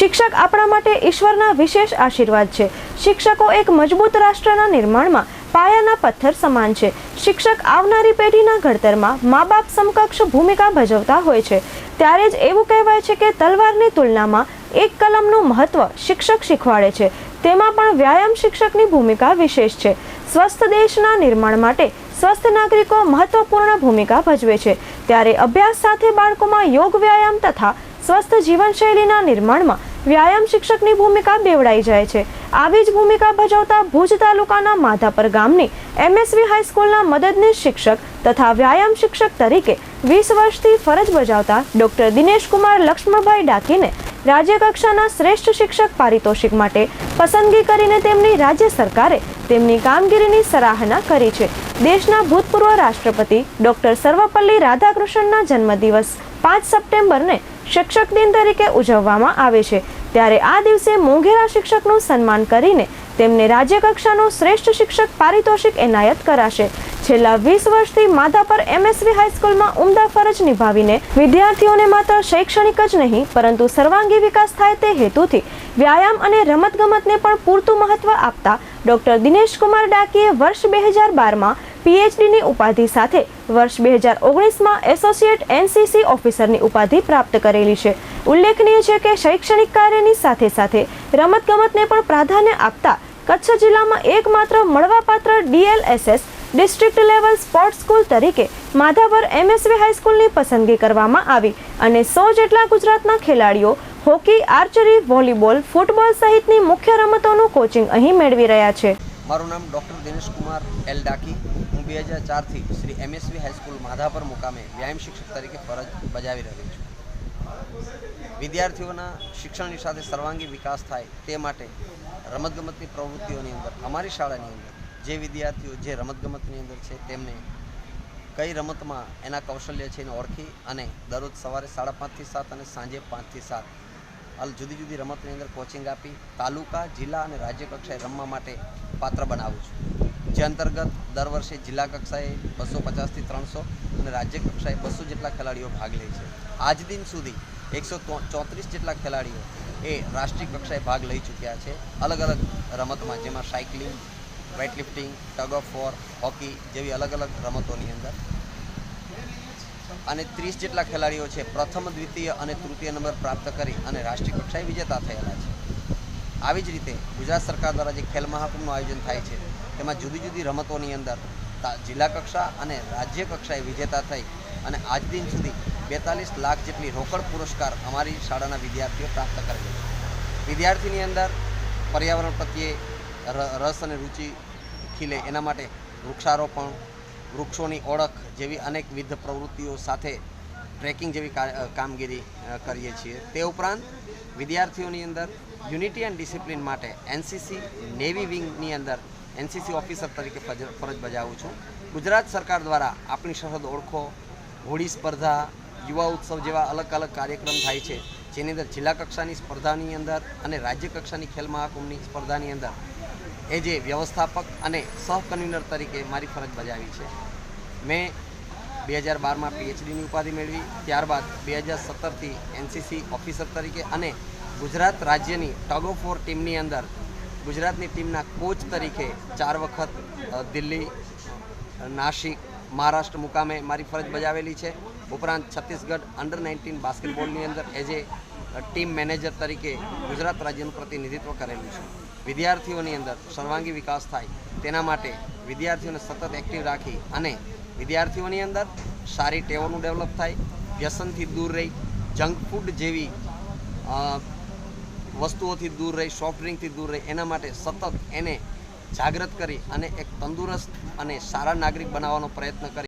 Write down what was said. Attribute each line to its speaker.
Speaker 1: શિક્ષક આપણા માટે ઈશ્વરના વિશેષ આશીર્વાદ છે. શિક્ષકો એક મજબૂત રાષ્ટ્રના નિર્માણમાં પાયાના પથ્થર સમાન છે. શિક્ષક આવનારી પેઢીના ઘડતરમાં મા બાપ સમકક્ષ ભૂમિકા ભજવતા હોય છે. ત્યારે જ એવું કહેવાય છે કે તલવારની તુલનામાં એક કલમનું મહત્વ શિક્ષક શીખવાડે છે. તેમાં પણ વ્યાયામ શિક્ષકની ભૂમિકા વિશેષ છે. સ્વસ્થ દેશના નિર્માણ માટે સ્વસ્થ નાગરિકો મહત્વપૂર્ણ ભૂમિકા ભજવે છે. ત્યારે અભ્યાસ સાથે બાળકોમાં યોગ વ્યાયામ તથા સ્વસ્થ જીવનશૈલીના નિર્માણમાં વ્યાયામ શિક્ષકની ભૂમિકા બેવડાઈ જાય છે. આવી જ ભૂમિકા ભજવતા ભુજ તાલુકાના માધાપર ગામની એમએસવી હાઈસ્કૂલના મદદનીશ શિક્ષક તથા વ્યાયામ શિક્ષક તરીકે વીસ વર્ષથી ફરજ બજાવતા ડોક્ટર દિનેશકુમાર લક્ષ્મણભાઈ ડાકીને રાજ્યકક્ષાના શ્રેષ્ઠ શિક્ષક પારિતોષિક માટે પસંદગી કરીને તેમની રાજ્ય સરકારે તેમની કામગીરીની સરાહના કરી છે. દેશના ભૂતપૂર્વ રાષ્ટ્રપતિ ડોક્ટર સર્વપલ્લી રાધાકૃષ્ણના જન્મદિવસ પાંચ સપ્ટેમ્બરને શિક્ષક દિન તરીકે ઉજવવામાં આવે છે. ત્યારે આ દિવસે મોંઘેરા શિક્ષકનું સન્માન કરીને તેમને રાજ્યકક્ષાનું શ્રેષ્ઠ શિક્ષક પારિતોષિક એનાયત કરાશે. છેલ્લા વીસ વર્ષથી માધાપર એમએસવી હાઈસ્કૂલમાં ઉમદા ફરજ નિભાવીને વિદ્યાર્થીઓને માત્ર શૈક્ષણિક જ નહીં, પરંતુ સર્વાંગી વિકાસ થાય તે હેતુથી વ્યાયામ અને રમતગમતને પણ પૂરતું મહત્વ આપતા ડોક્ટર દિનેશકુમાર ડાકીએ વર્ષ બે હજાર બારમાં પીએચડીની ઉપાધિ સાથે વર્ષ બે હજાર ઓગણીસમાં એસોસિએટ એનસીસી ઓફિસરની ઉપાધિ પ્રાપ્ત કરેલી છે. ઉલ્લેખનીય છે કે શૈક્ષણિક કાર્યની સાથે સાથે રમતગમતને પણ પ્રાધાન્ય આપતા કચ્છ જિલ્લામાં એકમાત્ર મળવાપાત્ર DLSS district level sport school તરીકે માધાપર એમએસવી હાઈસ્કૂલની પસંદગી કરવામાં આવી અને સો જેટલા ગુજરાતના ખેલાડીઓ હોકી, આર્ચરી, વોલીબોલ, ફૂટબોલ સહિતની મુખ્ય રમતોનું કોચિંગ અહીં મેળવી રહ્યા છે.
Speaker 2: મારું નામ ડૉક્ટર દિનેશ કુમાર એલ ડાકી. હું બે હજાર ચારથી શ્રી એમએસવી હાઈસ્કૂલ માધાપર મુકામે વ્યાયામ શિક્ષક તરીકે ફરજ બજાવી રહ્યો છું. વિદ્યાર્થીઓના શિક્ષણની સાથે સર્વાંગી વિકાસ થાય તે માટે રમતગમતની પ્રવૃત્તિઓની અંદર, અમારી શાળાની અંદર, જે વિદ્યાર્થીઓ જે રમતગમતની અંદર છે તેમને કઈ રમતમાં એના કૌશલ્ય છે એને ઓળખી અને દરરોજ સવારે સાડા પાંચથી સાત અને સાંજે પાંચથી સાત હાલ જુદી જુદી રમતની અંદર કોચિંગ આપી તાલુકા, જિલ્લા અને રાજ્ય કક્ષાએ રમવા માટે પાત્ર બનાવું છું. જે અંતર્ગત દર વર્ષે જિલ્લા કક્ષાએ બસો પચાસથી ત્રણસો અને રાજ્ય કક્ષાએ બસો જેટલા ખેલાડીઓ ભાગ લે છે. આજ દિન સુધી એકસો ચોત્રીસ જેટલા ખેલાડીઓ એ રાષ્ટ્રીય કક્ષાએ ભાગ લઈ ચૂક્યા છે. અલગ અલગ રમતમાં જેમાં cycling weightlifting tug of war hockey જેવી અલગ અલગ રમતોની અંદર અને ત્રીસ જેટલા ખેલાડીઓ છે, પ્રથમ, દ્વિતીય અને તૃતીય નંબર પ્રાપ્ત કરી અને રાષ્ટ્રીય કક્ષાએ વિજેતા થયેલા છે. આવી જ રીતે ગુજરાત સરકાર દ્વારા જે ખેલ મહાકુંભનું આયોજન થાય છે, તેમાં જુદી જુદી રમતોની અંદર જિલ્લા કક્ષા અને રાજ્ય કક્ષાએ વિજેતા થઈ અને આજ દિન સુધી બેતાલીસ લાખ જેટલી રોકડ પુરસ્કાર અમારી શાળાના વિદ્યાર્થીઓ પ્રાપ્ત કરેલી છે. વિદ્યાર્થીની અંદર પર્યાવરણ પ્રત્યે રસ અને રુચિ ખીલે એના માટે વૃક્ષારોપણ વૃક્ષોની ઓળખ જેવી અનેકવિધ પ્રવૃત્તિઓ સાથે ટ્રેકિંગ જેવી કામગીરી કરીએ છીએ. તે ઉપરાંત વિદ્યાર્થીઓની અંદર યુનિટી એન્ડ ડિસિપ્લિન માટે એનસીસી નેવી વિંગની અંદર એનસીસી ઓફિસર તરીકે ફરજ બજાવું છું. ગુજરાત સરકાર દ્વારા આપણી સરહદ ઓળખો, હોળી સ્પર્ધા, યુવા ઉત્સવ જેવા અલગ અલગ કાર્યક્રમ થાય છે. જેની અંદર જિલ્લા કક્ષાની સ્પર્ધાની અંદર અને રાજ્ય કક્ષાની ખેલ મહાકુંભની સ્પર્ધાની અંદર એ વ્યવસ્થાપક અને સહ કન્વીનર તરીકે મારી ફરજ બજાવી છે. મેં બે હજાર બારમાં પીએચડીની ઉપાધિ મેળવી, ત્યારબાદ બે હજાર સત્તરથી એનસીસી ઓફિસર તરીકે અને ગુજરાત રાજ્યની ટગ ઓફ વોર ટીમની અંદર ગુજરાતની ટીમના કોચ તરીકે ચાર વખત દિલ્હી નાસિક, મહારાષ્ટ્ર મુકામે મારી ફરજ બજાવેલી છે. ઉપરાંત છત્તીસગઢ અંડર નાઇન્ટીન બાસ્કેટબોલની અંદર એઝ એ ટીમ મેનેજર તરીકે ગુજરાત રાજ્યનું પ્રતિનિધિત્વ કરેલું છે. વિદ્યાર્થીઓની અંદર સર્વાંગી વિકાસ થાય તેના માટે વિદ્યાર્થીઓને સતત એક્ટિવ રાખી અને વિદ્યાર્થીઓની અંદર સારી ટેવોનું ડેવલપ થાય, વ્યસનથી દૂર રહી જંક ફૂડ જેવી વસ્તુઓથી દૂર રહી સોફ્ટ ડ્રિંકથી દૂર રહી, એના માટે સતત એને જાગૃત કરી અને એક તંદુરસ્ત અને સારા નાગરિક બનાવવાનો પ્રયત્ન કરી